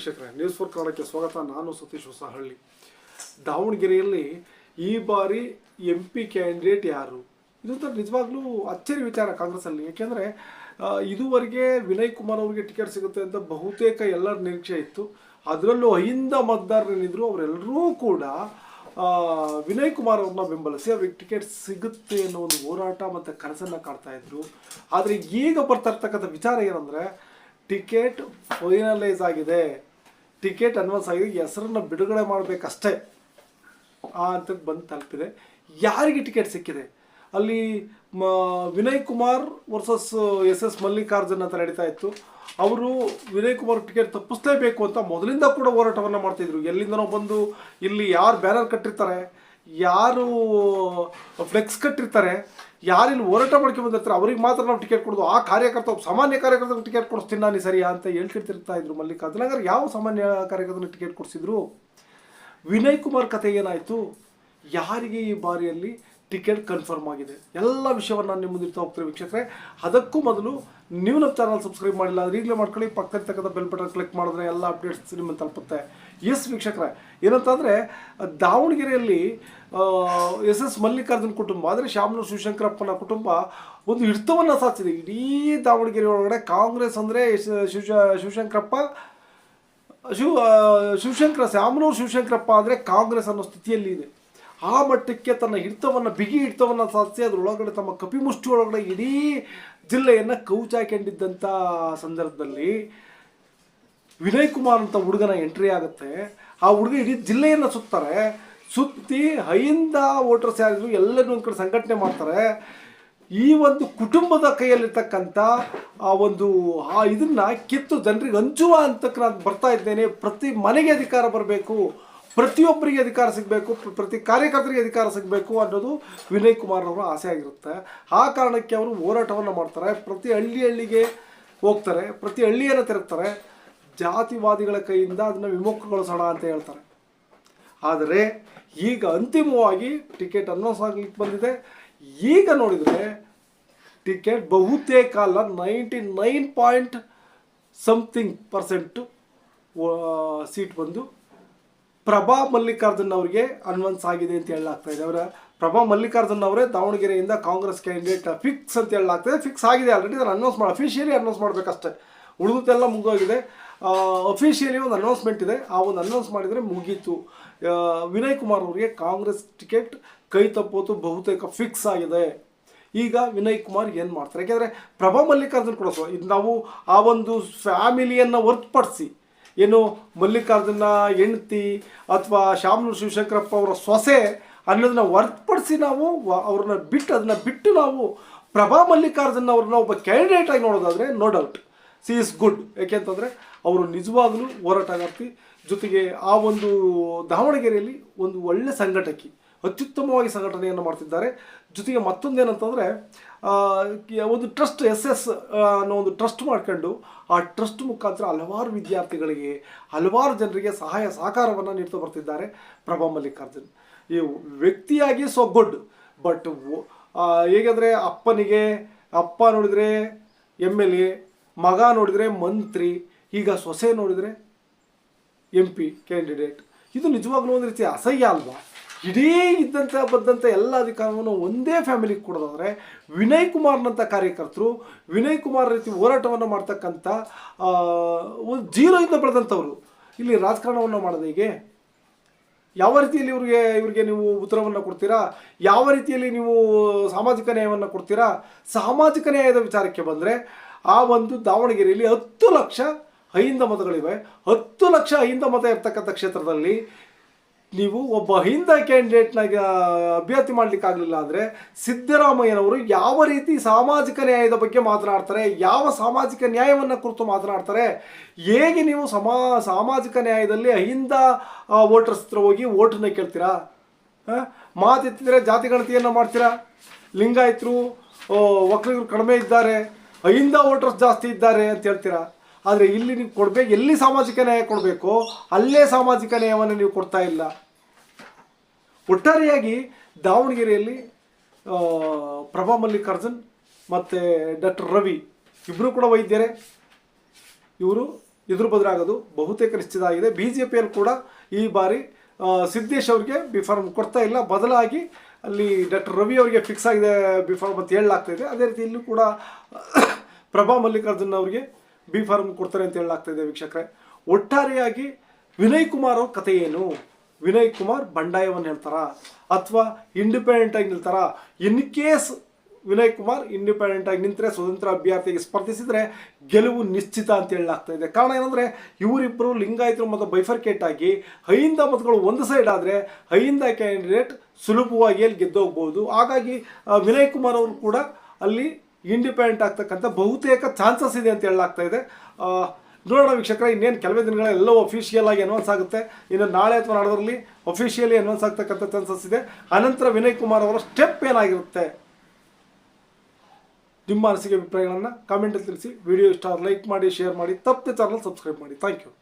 ವೀಕ್ಷಕರೇ news four ಕನ್ನಡಕ್ಕೆ ಸ್ವಾಗತ. ನಾನು ಸತೀಶ್ ಹೊಸಹಳ್ಳಿ. ದಾವಣಗೆರೆಯಲ್ಲಿ ಈ ಬಾರಿ ಎಂ ಪಿ ಕ್ಯಾಂಡಿಡೇಟ್ ಯಾರು? ಇದೊಂಥರ ನಿಜವಾಗ್ಲೂ ಅಚ್ಚರಿ ವಿಚಾರ ಕಾಂಗ್ರೆಸ್ಸಲ್ಲಿ. ಯಾಕೆಂದರೆ ಇದುವರೆಗೆ ವಿನಯ್ ಕುಮಾರ್ ಅವರಿಗೆ ಟಿಕೆಟ್ ಸಿಗುತ್ತೆ ಅಂತ ಬಹುತೇಕ ಎಲ್ಲರ ನಿರೀಕ್ಷೆ ಇತ್ತು. ಅದರಲ್ಲೂ ಅಹಿಂದ ಮತದಾರರೇನಿದ್ರು, ಅವರೆಲ್ಲರೂ ಕೂಡ ವಿನಯ್ ಕುಮಾರ್ ಅವ್ರನ್ನ ಬೆಂಬಲಿಸಿ ಅವ್ರಿಗೆ ಟಿಕೆಟ್ ಸಿಗುತ್ತೆ ಅನ್ನೋ ಒಂದು ಹೋರಾಟ ಮತ್ತು ಕನಸನ್ನು ಕಾಡ್ತಾ ಇದ್ರು. ಆದರೆ ಈಗ ಬರ್ತಾ ಇರ್ತಕ್ಕಂಥ ವಿಚಾರ ಏನಂದರೆ, ಟಿಕೆಟ್ ಫೈನಲೈಸ್ ಆಗಿದೆ. ಟಿಕೆಟ್ ಅನ್ವನ್ಸ್ ಆಗಿದೆ, ಹೆಸರನ್ನು ಬಿಡುಗಡೆ ಮಾಡಬೇಕಷ್ಟೇ. ಅಂತ ಬಂದು ತಲುಪಿದೆ. ಯಾರಿಗೆ ಟಿಕೆಟ್ ಸಿಕ್ಕಿದೆ? ಅಲ್ಲಿ ಮ, Vinay Kumar versus S S Mallikarjun ಅಂತ ನಡೀತಾ ಇತ್ತು. ಅವರು ವಿನಯ್ ಕುಮಾರ್ ಟಿಕೆಟ್ ತಪ್ಪಿಸ್ಲೇಬೇಕು ಅಂತ ಮೊದಲಿಂದ ಕೂಡ ಹೋರಾಟವನ್ನು ಮಾಡ್ತಿದ್ರು. ಎಲ್ಲಿಂದನೋ ಬಂದು ಇಲ್ಲಿ ಯಾರು ಬ್ಯಾನರ್ ಕಟ್ಟಿರ್ತಾರೆ? ಯಾರು ಫ್ಲೆಕ್ಸ್ ಕಟ್ಟಿರ್ತಾರೆ ಯಾರಿಲ್ಲಿ ಹೋರಾಟ ಮಾಡ್ಕೊಂಡು ಬಂದಿರ್ತಾರೆ, ಅವ್ರಿಗೆ ಮಾತ್ರ ನಾವು ಟಿಕೆಟ್ ಕೊಡೋದು. ಆ ಕಾರ್ಯಕರ್ತ ಸಾಮಾನ್ಯ ಕಾರ್ಯಕರ್ತರಿಗೆ ಟಿಕೆಟ್ ಕೊಡಿಸ್ತೀನಿ ನಾನು ಸರಿಯಾ ಅಂತ ಹೇಳ್ತಿರ್ತಾ ಇದ್ರು ಮಲ್ಲಿಕಾರ್ಜುನಗರ್ ಯಾವ ಸಾಮಾನ್ಯ ಕಾರ್ಯಕರ್ತನ ಟಿಕೆಟ್ ಕೊಡಿಸಿದ್ರು? ವಿನಯ್ ಕುಮಾರ್ ಕತೆ ಏನಾಯಿತು? ಯಾರಿಗೆ ಈ ಬಾರಿಯಲ್ಲಿ ಟಿಕೆಟ್ ಕನ್ಫರ್ಮ್ ಆಗಿದೆ? ಎಲ್ಲ ವಿಷಯವನ್ನು ನಾನು ನಿಮ್ಮ ಮುಂದೆ ಹೋಗ್ತೀನಿ ವೀಕ್ಷಕರೇ. ಅದಕ್ಕೂ ಮೊದಲು ನೀವು ನಮ್ಮ ಚಾನಲ್ ಸಬ್ಸ್ಕ್ರೈಬ್ ಮಾಡಿಲ್ಲ ಅದು ಈಗಲೇ ಮಾಡ್ಕೊಳ್ಳಿ. ಪಕ್ಕದಲ್ಲಿ ತಕ್ಕಂಥ ಬೆಲ್ ಬಟನ್ ಕ್ಲಿಕ್ ಮಾಡಿದ್ರೆ ಎಲ್ಲ ಅಪ್ಡೇಟ್ಸ್ ನಿಮ್ಮನ್ನು ತಲುಪುತ್ತೆ. ಎಸ್ ವೀಕ್ಷಕರೇ, ಏನಂತಂದರೆ, ದಾವಣಗೆರೆಯಲ್ಲಿ ಎಸ್ ಎಸ್ ಮಲ್ಲಿಕಾರ್ಜುನ್ ಕುಟುಂಬ ಅಂದರೆ ಶ್ಯಾಮನೂರು ಶಿವಶಂಕರಪ್ಪನ ಕುಟುಂಬ ಒಂದು ಹಿಡಿತವನ್ನು ಸಾಧಿಸಿದೆ ಇಡೀ ದಾವಣಗೆರೆ ಒಳಗಡೆ ಕಾಂಗ್ರೆಸ್ ಅಂದರೆ ಶಿವ ಶಿವಶಂಕರಪ್ಪ, ಶಿವ ಶಿವಶಂಕರ, ಶ್ಯಾಮನೂರು ಶಿವಶಂಕರಪ್ಪ ಅಂದರೆ ಕಾಂಗ್ರೆಸ್ ಅನ್ನೋ ಸ್ಥಿತಿಯಲ್ಲಿ ಇದೆ. ಆ ಮಟ್ಟಕ್ಕೆ ತನ್ನ ಹಿಡಿತವನ್ನು, ಬಿಗಿ ಹಿಡಿತವನ್ನು ಸಾಧಿಸಿ ಅದರೊಳಗಡೆ ತಮ್ಮ ಕಪಿಮುಷ್ಟಿ ಒಳಗಡೆ ಇಡೀ ಜಿಲ್ಲೆಯನ್ನು ಕೌಚಾಕೊಂಡಿದ್ದಂಥ ಸಂದರ್ಭದಲ್ಲಿ ವಿನಯ್ ಕುಮಾರ್ ಅಂತ ಹುಡುಗನ ಎಂಟ್ರಿ ಆಗುತ್ತೆ. ಆ ಹುಡುಗ ಇಡೀ ಜಿಲ್ಲೆಯನ್ನು ಸುತ್ತಾರೆ. ಸುತ್ತಿ ಹೈಯಿಂದ ವೋಟರ್ಸ್ ಯಾರಿದ್ರು ಎಲ್ಲರೂ ಒಂದು ಕಡೆ ಸಂಘಟನೆ ಮಾಡ್ತಾರೆ. ಈ ಒಂದು ಕುಟುಂಬದ ಕೈಯಲ್ಲಿರ್ತಕ್ಕಂಥ ಆ ಒಂದು, ಆ ಇದನ್ನ ಕಿತ್ತು ಜನರಿಗೆ ಹಂಚುವ ಅಂತಕ್ಕ ನಾನು ಬರ್ತಾ ಇದ್ದೇನೆ. ಪ್ರತಿ ಮನೆಗೆ ಅಧಿಕಾರ ಬರಬೇಕು. ಪ್ರತಿಯೊಬ್ಬರಿಗೆ ಅಧಿಕಾರ ಸಿಗಬೇಕು. ಪ್ರತಿ ಕಾರ್ಯಕರ್ತರಿಗೆ ಅಧಿಕಾರ ಸಿಗಬೇಕು ಅನ್ನೋದು ವಿನಯ್ ಕುಮಾರ್ ಅವರ ಆಸೆ ಆಗಿರುತ್ತೆ. ಆ ಕಾರಣಕ್ಕೆ ಅವರು ಹೋರಾಟವನ್ನು ಮಾಡ್ತಾರೆ. ಪ್ರತಿ ಹಳ್ಳಿ ಹಳ್ಳಿಗೆ ಹೋಗ್ತಾರೆ. ಪ್ರತಿ ಹಳ್ಳಿಯನ್ನು ತಿರುಗ್ತಾರೆ. ಜಾತಿವಾದಿಗಳ ಕೈಯಿಂದ ಅದನ್ನು ವಿಮುಖಗೊಳಿಸೋಣ ಅಂತ ಹೇಳ್ತಾರೆ. ಆದರೆ ಈಗ ಅಂತಿಮವಾಗಿ ಟಿಕೆಟ್ ಅನೌನ್ಸ್ ಆಗ್ಲಿಕ್ಕೆ ಬಂದಿದೆ. ಈಗ ನೋಡಿದರೆ ಟಿಕೆಟ್ ಬಹುತೇಕ ಅಲ್ಲ ninety nine point something percent seat ಬಂದು ಪ್ರಭಾ ಮಲ್ಲಿಕಾರ್ಜುನ್ ಅವರಿಗೆ ಅನ್ವನ್ಸ್ ಆಗಿದೆ ಅಂತ ಹೇಳಲಾಗ್ತಾ ಇದೆ. ಅವರ ಪ್ರಭಾ ಮಲ್ಲಿಕಾರ್ಜುನ್ ಅವರೇ ದಾವಣಗೆರೆಯಿಂದ ಕಾಂಗ್ರೆಸ್ ಕ್ಯಾಂಡಿಡೇಟ್ ಫಿಕ್ಸ್ ಅಂತ ಹೇಳಲಾಗ್ತದೆ ಫಿಕ್ಸ್ ಆಗಿದೆ ಆಲ್ರೆಡಿ ಅದನ್ನು ಅನೌನ್ಸ್ ಮಾಡಿ ಅಫಿಷಿಯಲಿ ಅನೌನ್ಸ್ ಮಾಡಬೇಕಷ್ಟೇ. ಉಳಿದುದೆಲ್ಲ ಮುಗಿದೋಗಿದೆ. ಅಫಿಷಿಯಲಿ ಒಂದು ಅನೌನ್ಸ್ಮೆಂಟ್ ಇದೆ. ಆ ಒಂದು ಅನೌನ್ಸ್ ಮಾಡಿದರೆ ಮುಗೀತು. ವಿನಯ್ ಕುಮಾರ್ ಅವರಿಗೆ ಕಾಂಗ್ರೆಸ್ ಟಿಕೆಟ್ ಕೈ ತಪ್ಪೋದು ಬಹುತೇಕ ಫಿಕ್ಸ್ ಆಗಿದೆ. ಈಗ ವಿನಯ್ ಕುಮಾರ್ ಏನು ಮಾಡ್ತಾರೆ? ಯಾಕೆಂದರೆ ಪ್ರಭಾ ಮಲ್ಲಿಕಾರ್ಜುನ್ ಕೂಡ ಸೊ ಇದು ನಾವು ಆ ಒಂದು ಫ್ಯಾಮಿಲಿಯನ್ನು ಹೊರ್ತುಪಡಿಸಿ, ಏನು ಮಲ್ಲಿಕಾರ್ಜುನ ಹೆಂಡ್ತಿ ಅಥವಾ ಶಾಮನೂರು ಶಿವಶಂಕರಪ್ಪ ಅವರ ಸೊಸೆ ಅನ್ನೋದನ್ನ ಹೊರತುಪಡಿಸಿ ನಾವು ಅವ್ರನ್ನ ಬಿಟ್ಟು, ಅದನ್ನ ಬಿಟ್ಟು ನಾವು ಪ್ರಭಾ ಮಲ್ಲಿಕಾರ್ಜುನ್ ಅವ್ರನ್ನ ಒಬ್ಬ ಕ್ಯಾಂಡಿಡೇಟ್ ಆಗಿ ನೋಡೋದಾದರೆ no doubt she is good. ಯಾಕೆಂತಂದರೆ ಅವರು ನಿಜವಾಗಲೂ ಹೋರಾಟಗಾರ್ತಿ ಜೊತೆಗೆ ಆ ಒಂದು ದಾವಣಗೆರೆಯಲ್ಲಿ ಒಂದು ಒಳ್ಳೆ ಸಂಘಟಕಿ, ಅತ್ಯುತ್ತಮವಾಗಿ ಸಂಘಟನೆಯನ್ನು ಮಾಡ್ತಿದ್ದಾರೆ. ಜೊತೆಗೆ ಮತ್ತೊಂದೇನಂತಂದರೆ ಒಂದು ಟ್ರಸ್ಟ್, ಎಸ್ ಎಸ್ ಅನ್ನೋ ಒಂದು ಟ್ರಸ್ಟ್ ಮಾಡ್ಕೊಂಡು ಆ ಟ್ರಸ್ಟ್ ಮುಖಾಂತರ ಹಲವಾರು ವಿದ್ಯಾರ್ಥಿಗಳಿಗೆ, ಹಲವಾರು ಜನರಿಗೆ ಸಹಾಯ, ಸಹಕಾರವನ್ನು ನೀಡ್ತಾ ಬರ್ತಿದ್ದಾರೆ ಪ್ರಭಾ ಮಲ್ಲಿಕಾರ್ಜುನ್. ಈ ವ್ಯಕ್ತಿಯಾಗಿ ಸೊ ಗುಡ್ ಬಟ್ ಹೇಗೆಂದರೆ ಅಪ್ಪನಿಗೆ, ಅಪ್ಪ ನೋಡಿದರೆ ಎಂ ಎಲ್ ಎ ಮಗ ನೋಡಿದರೆ ಮಂತ್ರಿ, ಈಗ ಸೊಸೆ ನೋಡಿದರೆ ಎಂ ಪಿ ಕ್ಯಾಂಡಿಡೇಟ್ ಇದು ನಿಜವಾಗ್ಲೂ ಒಂದು ರೀತಿ ಅಸಹ್ಯ ಅಲ್ವಾ? ಇಡೀ ಇದ್ದಂಥ ಬದ್ದಂಥ ಎಲ್ಲ ಅಧಿಕಾರವನ್ನು ಒಂದೇ ಫ್ಯಾಮಿಲಿಗೆ ಕೊಡೋದಾದರೆ ವಿನಯ್ ಕುಮಾರ್ನಂಥ ಕಾರ್ಯಕರ್ತರು, ವಿನಯ್ ಕುಮಾರ್ ರೀತಿ ಹೋರಾಟವನ್ನು ಮಾಡ್ತಕ್ಕಂಥ ಒಂದು ಜೀರೋಯಿಂದ ಬೆಳೆದಂಥವ್ರು. ಇಲ್ಲಿ ರಾಜಕಾರಣವನ್ನು ಮಾಡೋದು ಹೀಗೆ? ಯಾವ ರೀತಿಯಲ್ಲಿ ಇವ್ರಿಗೆ, ಇವರಿಗೆ ನೀವು ಉತ್ತರವನ್ನು ಕೊಡ್ತೀರಾ? ಯಾವ ರೀತಿಯಲ್ಲಿ ನೀವು ಸಾಮಾಜಿಕ ನ್ಯಾಯವನ್ನು ಕೊಡ್ತೀರಾ? ಸಾಮಾಜಿಕ ನ್ಯಾಯದ ವಿಚಾರಕ್ಕೆ ಬಂದರೆ ಆ ಒಂದು ದಾವಣಗೆರೆಯಲ್ಲಿ ಹತ್ತು ಲಕ್ಷ ಅಹಿಂದ ಮತಗಳಿವೆ. ಹತ್ತು ಲಕ್ಷ ಅಹಿಂದ ಮತ ಇರ್ತಕ್ಕಂಥ ಕ್ಷೇತ್ರದಲ್ಲಿ ನೀವು ಒಬ್ಬ ಅಹಿಂದ ಕ್ಯಾಂಡಿಡೇಟ್ನ ಅಭ್ಯರ್ಥಿ ಮಾಡಲಿಕ್ಕಾಗಲಿಲ್ಲ ಅಂದರೆ ಸಿದ್ದರಾಮಯ್ಯನವರು ಯಾವ ರೀತಿ ಸಾಮಾಜಿಕ ನ್ಯಾಯದ ಬಗ್ಗೆ ಮಾತನಾಡ್ತಾರೆ, ಯಾವ ಸಾಮಾಜಿಕ ನ್ಯಾಯವನ್ನು ಕುರಿತು ಮಾತನಾಡ್ತಾರೆ, ಹೇಗೆ ನೀವು ಸಮಾ, ಸಾಮಾಜಿಕ ನ್ಯಾಯದಲ್ಲಿ ಅಹಿಂದ ವೋಟರ್ಸ್ ಹತ್ರ ಹೋಗಿ ಓಟನ್ನ ಕೇಳ್ತೀರಾ? ಮಾತೆತ್ತಿದ್ರೆ ಜಾತಿ ಗಣತಿಯನ್ನು ಮಾಡ್ತೀರಾ? ಲಿಂಗಾಯತರು ಒಕ್ಕಲಿಗರು ಕಡಿಮೆ ಇದ್ದಾರೆ. ಅಹಿಂದ ವೋಟರ್ಸ್ ಜಾಸ್ತಿ ಇದ್ದಾರೆ ಅಂತ ಹೇಳ್ತೀರಾ? ಆದರೆ ಇಲ್ಲಿ ನೀವು ಕೊಡಬೇಕು, ಎಲ್ಲಿ ಸಾಮಾಜಿಕ ನ್ಯಾಯ ಕೊಡಬೇಕು, ಅಲ್ಲೇ ಸಾಮಾಜಿಕ ನ್ಯಾಯವನ್ನು ನೀವು ಕೊಡ್ತಾ ಇಲ್ಲ. ಒಟ್ಟಾರೆಯಾಗಿ ದಾವಣಗೆರೆಯಲ್ಲಿ ಪ್ರಭಾ ಮಲ್ಲಿಕಾರ್ಜುನ್ ಮತ್ತು ಡಾಕ್ಟರ್ ರವಿ ಇಬ್ಬರು ಕೂಡ ವೈದ್ಯರೇ. ಇವರು ಎದುರು ಬದಲಾಗೋದು ಬಹುತೇಕ ನಿಶ್ಚಿತ ಆಗಿದೆ. ಬಿ ಜೆ ಪಿಯಲ್ಲಿ ಕೂಡ ಈ ಬಾರಿ ಸಿದ್ದೇಶ್ ಅವ್ರಿಗೆ ಬಿಫಾರ್ಮ್ ಕೊಡ್ತಾ ಇಲ್ಲ. ಬದಲಾಗಿ ಅಲ್ಲಿ ಡಾಕ್ಟರ್ ರವಿ ಅವರಿಗೆ ಫಿಕ್ಸ್ ಆಗಿದೆ ಬಿಫಾರ್ಮ್ ಅಂತ ಹೇಳಲಾಗ್ತಾ ಇದೆ. ಅದೇ ರೀತಿ ಇಲ್ಲೂ ಕೂಡ ಪ್ರಭಾ ಮಲ್ಲಿಕಾರ್ಜುನ್ ಅವರಿಗೆ ಬಿ ಫಾರ್ಮ್ ಕೊಡ್ತಾರೆ ಅಂತ ಹೇಳಲಾಗ್ತಾ ಇದೆ ವೀಕ್ಷಕರೇ. ಒಟ್ಟಾರೆಯಾಗಿ ವಿನಯ್ ಕುಮಾರ್ ಅವ್ರ ಕಥೆ ಏನು? ವಿನಯ್ ಕುಮಾರ್ ಬಂಡಾಯವನ್ನು ಹೇಳ್ತಾರ? ಅಥವಾ ಇಂಡಿಪೆಂಡೆಂಟ್ ಆಗಿ ನಿಲ್ತಾರ? In case Vinay Kumar independent ಆಗಿ ನಿಂತರೆ ಸ್ವತಂತ್ರ ಅಭ್ಯರ್ಥಿಗೆ ಸ್ಪರ್ಧಿಸಿದ್ರೆ ಗೆಲುವು ನಿಶ್ಚಿತ ಅಂತ ಹೇಳಲಾಗ್ತಾ ಇದೆ. ಕಾರಣ ಏನಂದ್ರೆ ಇವರಿಬ್ಬರು ಲಿಂಗಾಯತರು ಮತ್ತು ಬೈಫರ್ಕೇಟ್ ಆಗಿ ಹೈಂದ ಮತಗಳು ಒಂದು ಸೈಡ್ ಆದರೆ ಹೈಂದ ಕ್ಯಾಂಡಿಡೇಟ್ ಸುಲಭವಾಗಿ ಅಲ್ಲಿ ಗೆದ್ದೋಗ್ಬೋದು. ಹಾಗಾಗಿ ವಿನಯ್ ಕುಮಾರ್ ಅವರು ಕೂಡ ಅಲ್ಲಿ ಇಂಡಿಪೆಂಡೆಂಟ್ ಆಗ್ತಕ್ಕಂಥ ಬಹುತೇಕ ಚಾನ್ಸಸ್ ಇದೆ ಅಂತ ಹೇಳಲಾಗ್ತಾ ಇದೆ. ನೋಡೋಣ ವೀಕ್ಷಕರ, ಇನ್ನೇನು ಕೆಲವೇ ದಿನಗಳೆಲ್ಲವೂ ಅಫಿಷಿಯಲ್ ಆಗಿ ಅನೌನ್ಸ್ ಆಗುತ್ತೆ. ಇನ್ನು ನಾಳೆ ಅಥವಾ ನಾಡೋದ್ರಲ್ಲಿ ಅಫಿಷಿಯಲಿ ಅನೌನ್ಸ್ ಆಗ್ತಕ್ಕಂಥ ಚಾನ್ಸಸ್ ಇದೆ. ಅನಂತರ ವಿನಯ್ ಕುಮಾರ್ ಅವರ ಸ್ಟೆಪ್ ಏನಾಗಿರುತ್ತೆ? ನಿಮ್ಮ ಅನಿಸಿಕೆ, ಅಭಿಪ್ರಾಯಗಳನ್ನು ಕಾಮೆಂಟಲ್ಲಿ ತಿಳಿಸಿ. ವಿಡಿಯೋ ಇಷ್ಟ ಲೈಕ್ ಮಾಡಿ ಶೇರ್ ಮಾಡಿ. ತಪ್ಪದೆ ಚಾನಲ್ ಸಬ್ಸ್ಕ್ರೈಬ್ ಮಾಡಿ. Thank you